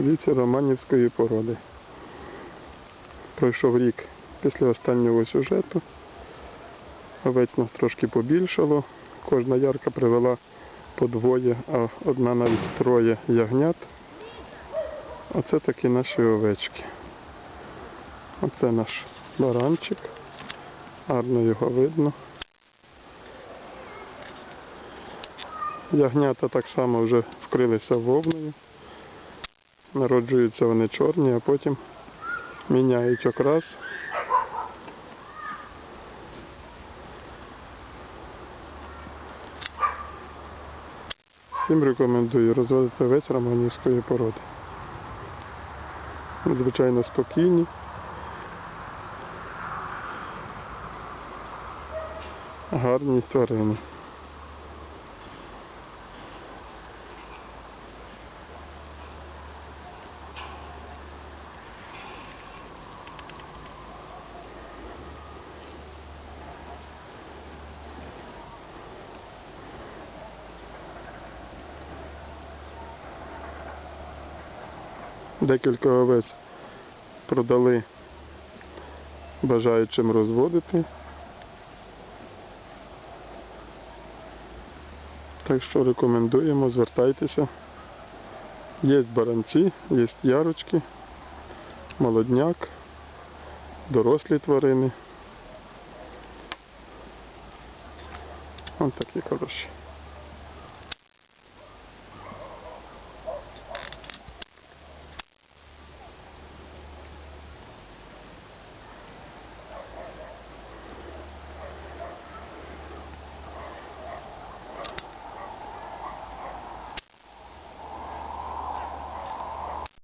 Віці романівської породи. Пройшов рік після останнього сюжету. Овець нас трошки побільшало. Кожна ярка привела по двоє, а одна навіть троє ягнят. Оце такі наші овечки. Оце наш баранчик. Гарно його видно. Ягнята так само вже вкрилися вовною. Народжуються вони чорні, а потім міняють окрас. Всім рекомендую розводити весь романівської породи. Звичайно спокійні. Гарні тварини. Декілька овець продали бажаючим розводити. Так що рекомендуємо, звертайтеся. Є баранці, є ярочки, молодняк, дорослі тварини. Ось такі хороші.